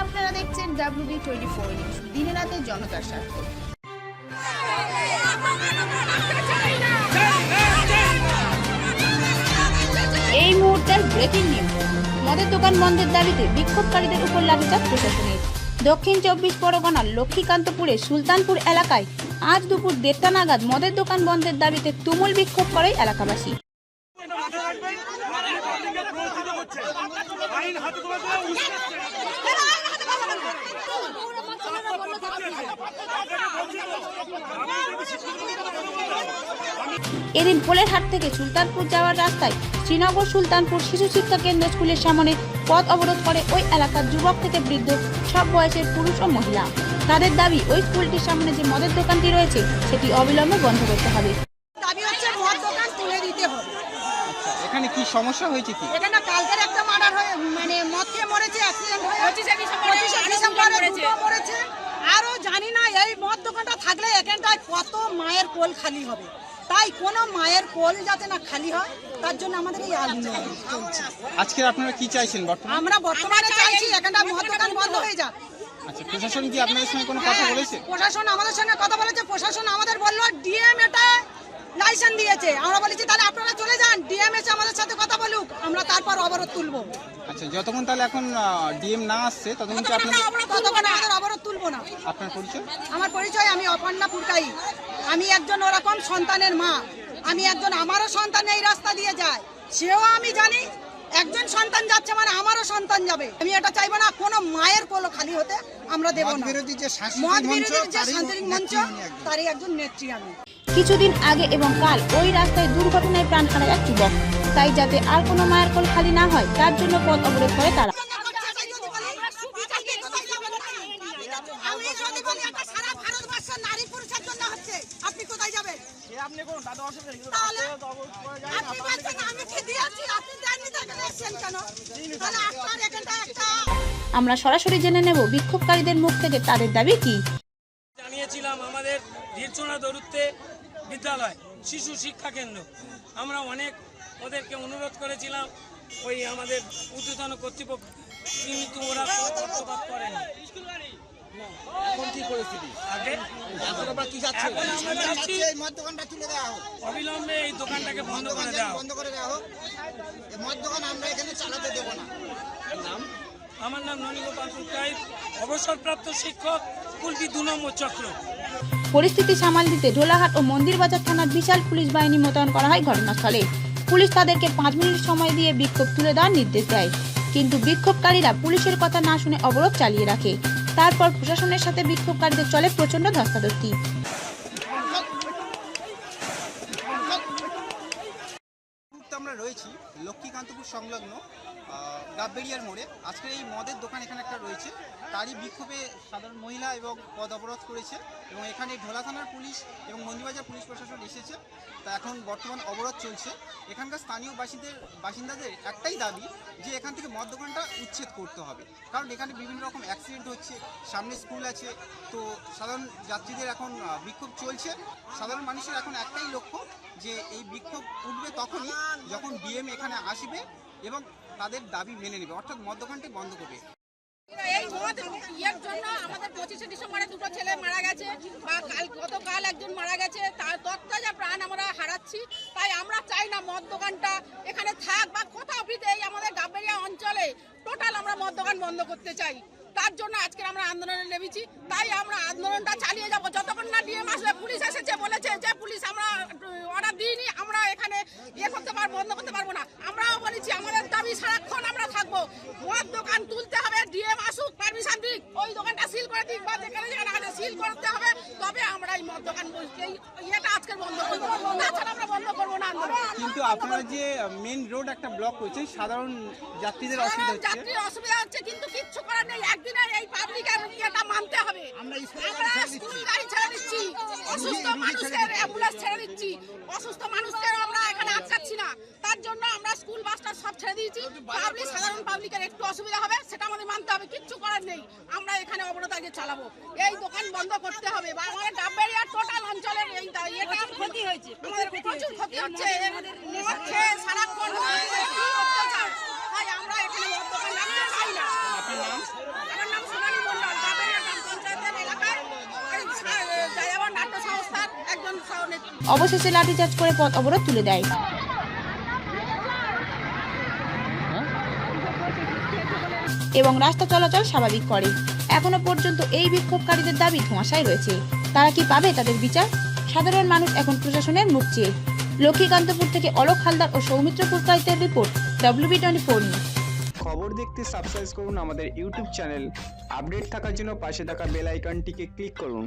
আপনারা দেখছেন WB twenty four news দিনে রাতে জনতার স্বার্থে। এই মুহূর্তের ব্রেকিং নিউজ মদের দোকান বন্ধের দাবিতে বিক্ষোভকারীদের উপর লাঠিচার্জ প্রশাসনের। দক্ষিণ চব্বিশ পরগনার লক্ষ্মীকান্তপুরে, সুলতানপুর এলাকায় আজ দুপুর দেড়টা নাগাদ মদের দোকান বন্ধের দাবিতে তুমুল বিক্ষোভ করে এলাকাবাসী। এদিন পোলেরহাট থেকে সুলতানপুর যাওয়ার রাস্তায় শ্রীনগর সুলতানপুর শিশু শিক্ষা কেন্দ্র স্কুলের সামনে পথ অবরোধ করে ওই এলাকার যুবক থেকে বৃদ্ধ সব বয়সের পুরুষ ও মহিলা। তাদের দাবি, ওই স্কুলটির সামনে যে মদের দোকানটি রয়েছে, সেটি অবিলম্বে বন্ধ করতে হবে দাবি হচ্ছে মদ দোকান তুলে দিতে হবে এখানে কি সমস্যা হয়েছে কি? এখানে কালকের একটা মার্ডার হয়ে মানে মদ খেয়ে মরেছে অ্যাক্সিডেন্ট হয়ে পঁচিশে ডিসেম্বরে দুটো মরেছে। আরও জানি না এই মদ দোকানটা থাকলে এখানটায় কত মায়ের কোল খালি হবে। তাই কোনো মায়ের কোল যাতে না খালি হয় তার জন্য আমাদের এই আন্দোলন চলছে। আজকে আপনারা কি চাইছেন বর্তমানে? আমরা বর্তমানে চাইছি এখানটা মদ দোকান বন্ধ হয়ে যাক। আচ্ছা প্রশাসন কি আপনাদের সঙ্গে কোনো কথা বলেছে? প্রশাসন আমাদের সঙ্গে কথা বলেছে প্রশাসন আমাদের বলল ডিএম এটা লাইসেন্স দিয়েছে। আমরা বলেছি তাহলে আপনারা চলে ডিএম এসে আমাদের সাথে কথা বলুক আমরা তারপর অবরোধ তুলবো। আচ্ছা যতক্ষণ তাহলে এখন ডিএম না আসছে ততক্ষণ কি আপনাদের ততক্ষণ আমাদের অবরোধ তুলবো না। আপনার পরিচয়? আমার পরিচয় আমি অপর্ণা পুরকাই। আমি একজন ওরকম সন্তানের মা। আমি একজন আমারও সন্তান এই রাস্তা দিয়ে যায়। সেও আমি জানি একজন সন্তান যাচ্ছে মানে আমারও সন্তান যাবে। আমি এটা চাইব না কোনো মায়ের কোলো খালি হতে আমরা দেবো না। মদ বিরোধীর যে শান্তির মঞ্চ তারই একজন নেত্রী আমি। কিছুদিন আগে এবং কাল ওই রাস্তায় দুর্ঘটনায় প্রাণ হারায় এক যুবক। তাই যাতে আর কোনো মায়ের কোল খালি না হয়, তার জন্য পথ অবরোধ করে তারা। আমরা সরাসরি জেনে নেব, বিক্ষোভকারীদের মুখ থেকে তাদের দাবি কি? জানিয়েছিলাম আমাদের ধীরচনা দরুত্বে বিদ্যালয় শিশু শিক্ষা কেন্দ্র। আমরা অনেক ওদেরকে অনুরোধ করেছিলাম ওই আমাদের ঊর্ধ্বতন কর্তৃপক্ষ কিন্তু ওরা পক্ষপাত করেনি। অবিলম্বে এই দোকানটাকে বন্ধ করে দেওয়া বন্ধ করে দেওয়া হোক। মদ দোকান আমরা এখানে চালাতে দেবো না। নাম? আমার নাম ননীগোপাল অবসরপ্রাপ্ত শিক্ষক কুলপি দু নম্বর চক্র। পরিস্থিতি সামাল দিতে ঢোলাহাট ও মন্দিরবাজার থানার বিশাল পুলিশ বাহিনী মোতায়েন করা হয় ঘটনাস্থলে। পুলিশ তাদেরকে পাঁচ মিনিট সময় দিয়ে বিক্ষোভ তুলে দেওয়ার নির্দেশ দেয়। কিন্তু বিক্ষোভকারীরা পুলিশের কথা না শুনে অবরোধ চালিয়ে রাখে। তারপর প্রশাসনের সাথে বিক্ষোভকারীদের চলে প্রচণ্ড ধস্তাধস্তি মুহূর্তে আমরা রয়েছি লক্ষ্মীকান্তপুর সংলগ্ন আহ, ডাববেরিয়ার মোড়ে। আজকের এই মদের দোকান এখানে একটা রয়েছে। তারই বিক্ষোভে সাধারণ মহিলা এবং পদ অবরোধ করেছে এবং এখানে ঢোলা থানার পুলিশ এবং মন্দিরবাজার পুলিশ প্রশাসন এসেছে। তা এখন বর্তমান অবরোধ চলছে। এখানকার স্থানীয় বাসিন্দের বাসিন্দাদের একটাই দাবি যে এখান থেকে মদ দোকানটা উচ্ছেদ করতে হবে। কারণ এখানে বিভিন্ন রকম অ্যাক্সিডেন্ট হচ্ছে সামনে স্কুল আছে। তো সাধারণ যাত্রীদের এখন বিক্ষোভ চলছে। সাধারণ মানুষের এখন একটাই লক্ষ্য যে এই বিক্ষোভ উঠবে তখনই যখন ডিএম এখানে আসবে এবং তাদের দাবি মেনে নেবে, অর্থাৎ মদ দোকানটি বন্ধ করবে। এই ইয়ের জন্য আমাদের পঁচিশে দুটো ছেলে মারা গেছে, বা কাল একজন মারা গেছে, তার প্রাণ আমরা হারাচ্ছি, তাই আমরা চাই না এখানে থাক, বা কোথাও আমাদের অঞ্চলে টোটাল আমরা মদ দোকান বন্ধ করতে চাই। তার জন্য আজকে আমরা আন্দোলনে নেমেছি। তাই আমরা আন্দোলনটা চালিয়ে যাব। যতক্ষণ না ডিএম আসবে, পুলিশ এসেছে বলেছে যে পুলিশ আমরা অর্ডার দিইনি, আমরা এখানে ইয়ে করতে পারব, বন্ধ করতে পারব না। আমরাও বলেছি, আমাদের দাবি সারাক্ষণ আমরা থাকব। ওর দোকান তুলতে হবে, ডিএম আসুক পারমিশন দিক। ওই দোকানটা সিল করে দিক, বা যেখানে সিল করতে হবে। তবে আমরা এই দোকান বসছি। ইয়েটা আজকে বন্ধ করব। তাছাড়া আমরা বন্ধ করব না কিন্তু আপনারা যে মেন রোড একটা ব্লক করছে সাধারণ যাত্রীদের অসুবিধা হচ্ছে। যাত্রীর অসুবিধা হচ্ছে কিন্তু কিচ্ছু করার নেই। একদিনের এই পাবলিকের ইয়েটা মানতে হবে। আমরা স্কুল গাড়ি ছেড়ে দিচ্ছি। অসুস্থ মানুষের অ্যাম্বুলেন্স ছেড়ে দিচ্ছি। অসুস্থ মানুষদের আমরা এখানে আটকাচ্ছি না। তার পাবলিক সাধারণ পাবলিকের একটু অসুবিধা হবে সেটা আমাদের মানতে হবে কিচ্ছু করার নেই। আমরা এখানে অবরোধ আগে চালাবো। এই দোকান বন্ধ করতে হবে বা টোটাল অঞ্চলের এই ক্ষতি হয়েছে আমাদের প্রচুর ক্ষতি হচ্ছে একজন অবশেষে লাঠিচার্জ করে পথ অবরোধ তুলে দেয়। এবং রাস্তা চলাচল স্বাভাবিক করে। এখনও পর্যন্ত এই বিক্ষোভকারীদের দাবি ধোঁয়াশায় রয়েছে। তারা কি পাবে তাদের বিচার? সাধারণ মানুষ এখন প্রশাসনের মুখ চেয়ে। লক্ষ্মীকান্তপুর থেকে অলোক হালদার ও Soumitra পুরকাইতের report WB twenty four news খবর দেখতে সাবস্ক্রাইব করুন আমাদের ইউটিউব চ্যানেল আপডেট থাকার জন্য পাশে থাকা বেল আইকনটিকে ক্লিক করুন।